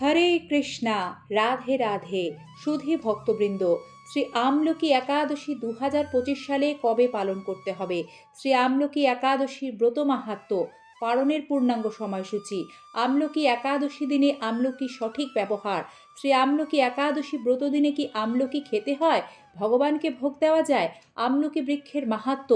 হরে কৃষ্ণা, রাধে রাধে। সুধী ভক্তবৃন্দ, শ্রী আমলকি একাদশী দু হাজার পঁচিশ সালে কবে পালন করতে হবে? শ্রী আমলকি একাদশীর ব্রত মাহাত্ম পালনের পূর্ণাঙ্গ সময়সূচি, আমলকি একাদশী দিনে আমলকি সঠিক ব্যবহার, শ্রী আমলকি একাদশী ব্রত দিনে কি আমলকি খেতে হয়? ভগবানকে ভোগ দেওয়া যায়? আমলকি বৃক্ষের মাহাত্ম,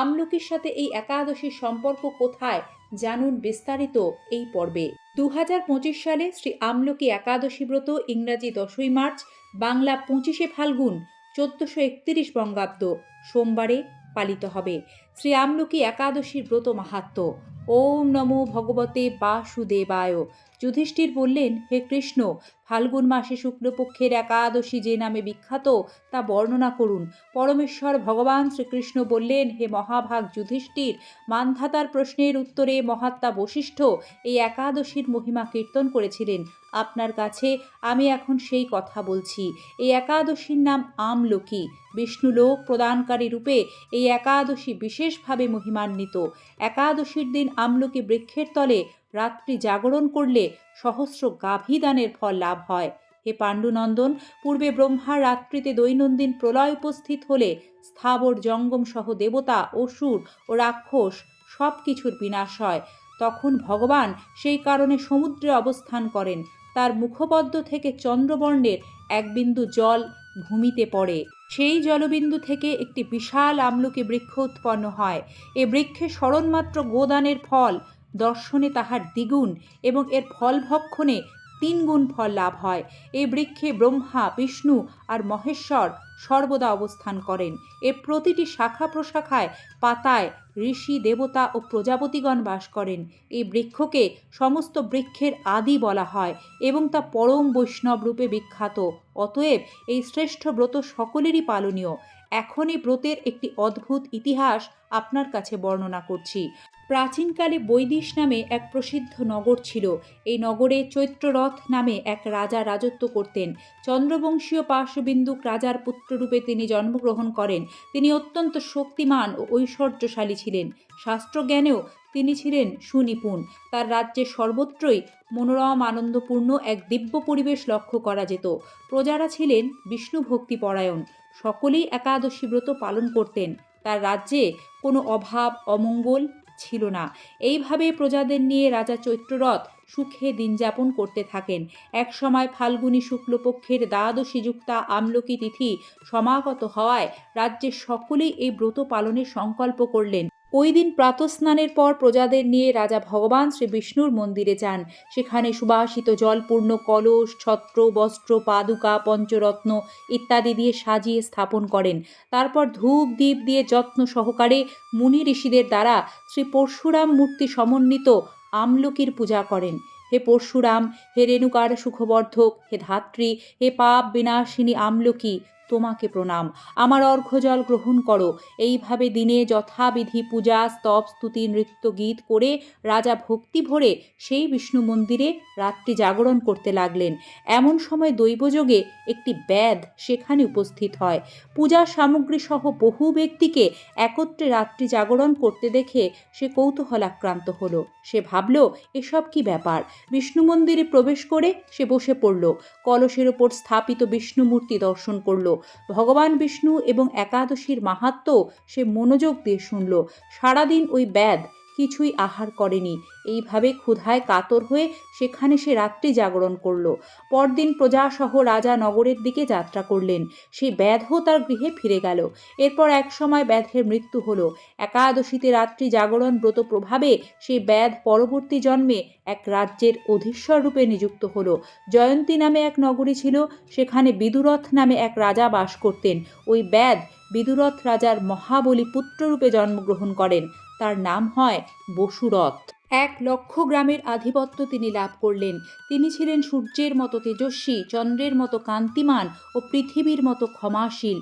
আমলকির সাথে এই একাদশীর সম্পর্ক কোথায়? জানুন বিস্তারিত এই পর্বে। দুহাজার পঁচিশ সালে শ্রী আমলকি একাদশী ব্রত, ইংরাজি দশই মার্চ, বাংলা পঁচিশে ফাল্গুন, চোদ্দশো একত্রিশ বঙ্গাব্দ, সোমবারে পালিত হবে। শ্রী আমলকি একাদশীর ব্রত মাহাত্ম। ওম নমো ভগবতে বাসুদেবায়। যুধিষ্ঠির বললেন, হে কৃষ্ণ, ফাল্গুন মাসে শুক্লপক্ষের একাদশী যে নামে বিখ্যাত, তা বর্ণনা করুন। পরমেশ্বর ভগবান শ্রীকৃষ্ণ বললেন, হে মহাভাগ যুধিষ্ঠির, মান্ধাতার প্রশ্নের উত্তরে মহাত্মা বশিষ্ঠ এই একাদশীর মহিমা কীর্তন করেছিলেন। আপনার কাছে আমি এখন সেই কথা বলছি। এই একাদশীর নাম আমলকি। বিষ্ণুলোক প্রদানকারী রূপে এই একাদশী বিশেষভাবে মহিমান্বিত। একাদশীর দিন আমলকি বৃক্ষের তলে রাত্রি জাগরণ করলে সহস্র গাভী দানের ফল লাভ হয়। হে পাণ্ডুনন্দন, পূর্বে ব্রহ্মার রাত্রিতে দৈনন্দিন প্রলয় উপস্থিত হলে স্থাবর জঙ্গম সহ দেবতা, অসুর ও রাক্ষস সব কিছুর বিনাশ হয়। তখন ভগবান সেই কারণে সমুদ্রে অবস্থান করেন। তার মুখপদ্ম থেকে চন্দ্রবর্ণের এক বিন্দু জল ভূমিতে পড়ে। সেই জলবিন্দু থেকে একটি বিশাল আমলকি বৃক্ষ উৎপন্ন হয়। এ বৃক্ষে স্মরণমাত্র গোদানের ফল দর্শনে তাহার দ্বিগুণ এবং এর ফল ভক্ষণে তিন গুণ ফল লাভ হয়। এই বৃক্ষে ব্রহ্মা, বিষ্ণু আর মহেশ্বর সর্বদা অবস্থান করেন। এর প্রতিটি শাখা প্রশাখায় পাতায় ঋষি, দেবতা ও প্রজাপতিগণ বাস করেন। এই বৃক্ষকে সমস্ত বৃক্ষের আদি বলা হয় এবং তা পরম বৈষ্ণব রূপে বিখ্যাত। অতএব এই শ্রেষ্ঠ ব্রত সকলেরই পালনীয়। এখন এই ব্রতের একটি অদ্ভুত ইতিহাস আপনার কাছে বর্ণনা করছি। প্রাচীনকালে বৈদিশ নামে এক প্রসিদ্ধ নগর ছিল। এই নগরে চৈত্ররথ নামে এক রাজা রাজত্ব করতেন। চন্দ্রবংশীয় পার্শ্ববিন্দুক রাজার পুত্ররূপে তিনি জন্মগ্রহণ করেন। তিনি অত্যন্ত শক্তিমান ও ঐশ্বর্যশালী ছিলেন। শাস্ত্রজ্ঞানেও তিনি ছিলেন সুনিপুণ। তার রাজ্যে সর্বত্রই মনোরম, আনন্দপূর্ণ এক দিব্য পরিবেশ লক্ষ্য করা যেত। প্রজারা ছিলেন বিষ্ণু ভক্তি পরায়ণ। সকলেই একাদশী ব্রত পালন করতেন। তার রাজ্যে কোনো অভাব, অমঙ্গল ছিল না। এইভাবে প্রজাদের নিয়ে রাজা চৈত্ররথ সুখে দিন যাপন করতে থাকেন। একসময় ফাল্গুনী শুক্লপক্ষের দ্বাদশী যুক্তা আমলকি তিথি সমাগত হওয়ায় রাজ্যের সকলেই এই ব্রত পালনের সংকল্প করলেন। ওই দিন প্রাতস্নানের পর প্রজাদের নিয়ে রাজা ভগবান শ্রী বিষ্ণুর মন্দিরে যান। সেখানে সুবাসিত জলপূর্ণ কলস, ছত্র, বস্ত্র, পাদুকা, পঞ্চরত্ন ইত্যাদি দিয়ে সাজিয়ে স্থাপন করেন। তারপর ধূপ দ্বীপ দিয়ে যত্ন সহকারে মুনি ঋষিদের দ্বারা শ্রী পরশুরাম মূর্তি সমন্বিত আমলকির পূজা করেন। হে পরশুরাম, হে রেণুকার সুখবর্ধক, হে ধাত্রী, হে পাপ বিনাশিনী আমলকি তোমাকে প্রণাম। আমার অর্ঘ্যজল গ্রহণ করো। এইভাবে দিনে যথাবিধি পূজা, স্তব, স্তুতি, নৃত্য, গীত করে রাজা ভক্তি ভরে সেই বিষ্ণু মন্দিরে রাত্রি জাগরণ করতে লাগলেন। এমন সময় দৈবযোগে একটি ব্যাধ সেখানে উপস্থিত হয়। পূজার সামগ্রী সহ বহু ব্যক্তিকে একত্রে রাত্রি জাগরণ করতে দেখে সে কৌতূহলাক্রান্ত হলো। সে ভাবল, এসব কি ব্যাপার? বিষ্ণু মন্দিরে প্রবেশ করে সে বসে পড়ল। কলসের ওপর স্থাপিত বিষ্ণু মূর্তি দর্শন করল। ভগবান বিষ্ণু এবং একাদশীর মাহাত্ম সে মনোযোগ দিয়ে শুনল। সারাদিন ওই ব্যাধ কিছুই আহার করেনি। এইভাবে ক্ষুধায় কাতর হয়ে সেখানে সে রাত্রি জাগরণ করল। পরদিন প্রজাসহ রাজা নগরের দিকে যাত্রা করলেন। সে ব্যাধও তার গৃহে ফিরে গেল। এরপর এক সময় ব্যাধের মৃত্যু হলো। একাদশীতে রাত্রি জাগরণ ব্রত প্রভাবে সেই ব্যাধ পরবর্তী জন্মে এক রাজ্যের অধীশ্বর রূপে নিযুক্ত হলো। জয়ন্তী নামে এক নগরী ছিল। সেখানে বিদুরথ নামে এক রাজা বাস করতেন। ওই ব্যাধ বিদুরথ রাজার মহাবলী পুত্ররূপে জন্মগ্রহণ করেন। তার নাম হয় বসুরথ। এক লক্ষ গ্রামের আধিপত্য তিনি লাভ করলেন। তিনি ছিলেন সূর্যের মতো তেজস্বী, চন্দ্রের মতো কান্তিমান ও পৃথিবীর মতো ক্ষমাশীল।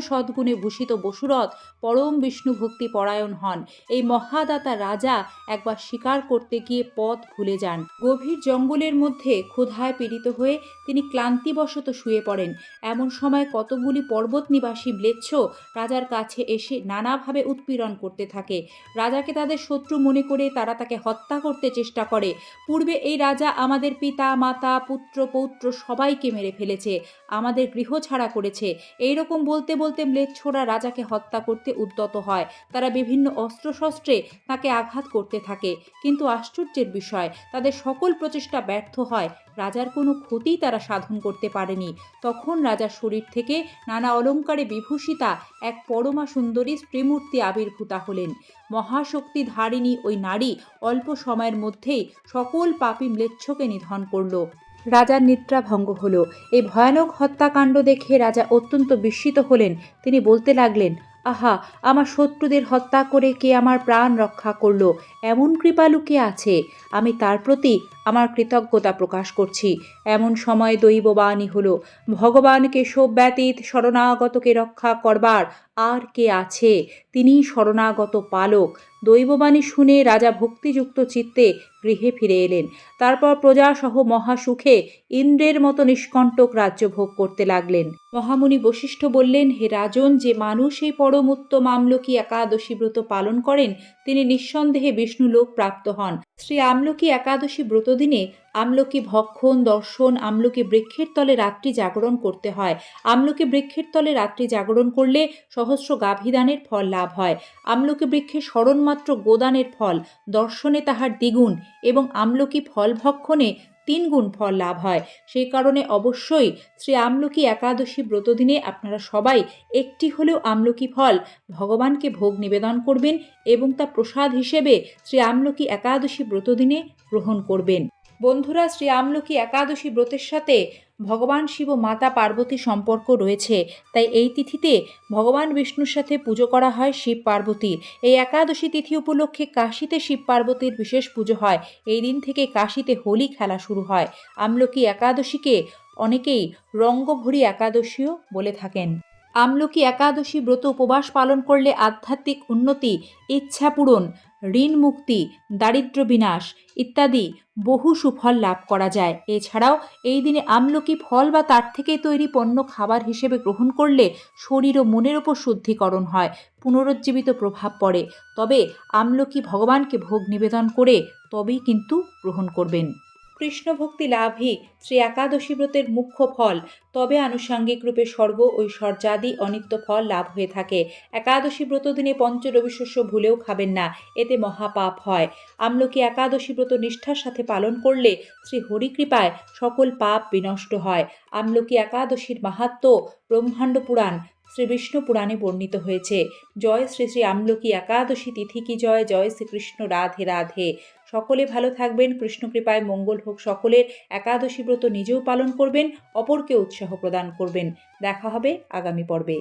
সদ্গুণে ভূষিত বসুরথ পরম বিষ্ণু ভক্তি পরায়ণ হন। এই মহাদাতা রাজা একবার শিকার করতে গিয়ে পথ ভুলে যান। গভীর জঙ্গলের মধ্যে ক্ষুধায় পীড়িত হয়ে তিনি ক্লান্তিবশত শুয়ে পড়েন। এমন সময় কতগুলি পর্বত নিবাসী ম্লেচ্ছ রাজার কাছে এসে নানাভাবে উৎপীড়ন করতে থাকে। রাজাকে তাদের শত্রু মনে করে তারা তাকে হত্যা করতে চেষ্টা করে। পূর্বে এই রাজা আমাদের পিতা, মাতা, পুত্র, পৌত্র সবাইকে মেরে ফেলেছে। আমাদের গৃহ ছাড়া করেছে। এইরকম বলতে বলতে ম্লেচ্ছরা রাজাকে হত্যা করতে উদ্যত হয়। তারা বিভিন্ন অস্ত্রশস্ত্রে তাকে আঘাত করতে থাকে। কিন্তু আশ্চর্যের বিষয়, তাদের সকল প্রচেষ্টা ব্যর্থ হয়। রাজার কোনো ক্ষতি তারা সাধন করতে পারেনি। তখন রাজার শরীর থেকে নানা অলঙ্কারে বিভূষিতা এক পরমা সুন্দরী স্ত্রীমূর্তি আবির্ভূতা হলেন। মহাশক্তি ধারিণী ওই নারী অল্প সময়ের মধ্যেই সকল পাপী ম্লেচ্ছকে নিধন করল। রাজার নিদ্রা ভঙ্গ হল। এই ভয়ানক হত্যাকাণ্ড দেখে রাজা অত্যন্ত বিস্মিত হলেন। তিনি বলতে লাগলেন, আহা, আমার শত্রুদের হত্যা করে কে আমার প্রাণ রক্ষা করল? এমন কৃপালু কে আছে? আমি তার প্রতি আমার কৃতজ্ঞতা প্রকাশ করছি। এমন সময় দৈববাণী হল ভগবান কেশব ব্যতীত শরণাগতকে রক্ষা করবার আর কে আছে? তিনি শরণাগত পালক। দৈববাণী শুনে রাজা ভক্তিযুক্ত চিত্তে গৃহে ফিরে এলেন। তারপর প্রজাসহ মহাসুখে ইন্দ্রের মতো নিষ্কণ্টক রাজ্য ভোগ করতে লাগলেন। মহামুনি বশিষ্ঠ বললেন, হে রাজন, যে মানুষ এই পরম উত্তম আমলকি একাদশী ব্রত পালন করেন, তিনি নিঃসন্দেহে বিষ্ণুলোক প্রাপ্ত হন। শ্রী আমলকি একাদশী ব্রতদিনে আমলকি ভক্ষণ, দর্শন, আমলকি বৃক্ষের তলে রাত্রি জাগরণ করতে হয়। আমলকি বৃক্ষের তলে রাত্রি জাগরণ করলে সহস্র গাভীদানের ফল লাভ হয়। আমলকি বৃক্ষে স্মরণমাত্র গোদানের ফল, দর্শনে তাহার দ্বিগুণ এবং আমলকি ফল ভক্ষণে তিন গুণ ফল লাভ হয়। সেই কারণে অবশ্যই শ্রী আমলকি একাদশী ব্রত দিনে আপনারা সবাই একটি হলেও আমলকি ফল ভগবানকে ভোগ নিবেদন করবেন এবং তা প্রসাদ হিসেবে শ্রী আমলকি একাদশী ব্রত দিনে গ্রহণ করবেন। বন্ধুরা, শ্রী আমলকি একাদশী ব্রতের সাথে ভগবান শিব মাতা পার্বতী সম্পর্ক রয়েছে। তাই এই তিথিতে ভগবান বিষ্ণুর সাথে পুজো করা হয় শিব পার্বতীর। এই একাদশী তিথি উপলক্ষে কাশীতে শিব পার্বতীর বিশেষ পুজো হয়। এই দিন থেকে কাশীতে হোলি খেলা শুরু হয়। আমলকি একাদশীকে অনেকেই রঙ্গভরি একাদশীও বলে থাকেন। আমলকি একাদশী ব্রত উপবাস পালন করলে আধ্যাত্মিক উন্নতি ইচ্ছা পূরণ ঋণ মুক্তি, দারিদ্র্য বিনাশ ইত্যাদি বহু সুফল লাভ করা যায়। এছাড়াও এই দিনে আমলকি ফল বা তার থেকে তৈরি পণ্য খাবার হিসেবে গ্রহণ করলে শরীর ও মনের ওপর শুদ্ধিকরণ হয়, পুনরুজ্জীবিত প্রভাব পড়ে। তবে আমলকি ভগবানকে ভোগ নিবেদন করে তবেই কিন্তু গ্রহণ করবেন। কৃষ্ণ ভক্তি লাভই শ্রী একাদশী ব্রতের মুখ্য ফল। তবে আনুষাঙ্গিক রূপে স্বর্গ ঐশ্বর্যাদি অনিত্য ফল লাভ হয়ে থাকে। একাদশী ব্রত দিনে পঞ্চরবি শস্য ভুলেও খাবেন না, এতে মহাপাপ হয়। আমলকি একাদশী ব্রত নিষ্ঠার সাথে পালন করলে শ্রী হরিকৃপায় সকল পাপ বিনষ্ট হয়। আমলকি একাদশীর মাহাত্ম ব্রহ্মাণ্ড পুরাণ শ্রী বিষ্ণু পুরাণে বর্ণিত হয়েছে। জয় শ্রী শ্রী আমলকি একাদশী তিথি কি জয়? জয় শ্রীকৃষ্ণ রাধে রাধে। সকলে ভালো থাকবেন, কৃষ্ণকৃপায় মঙ্গল হোক সকলের। একাদশী ব্রত নিজেও পালন করবেন অপরকে উৎসাহ প্রদান করবেন। দেখা হবে আগামী পর্বে।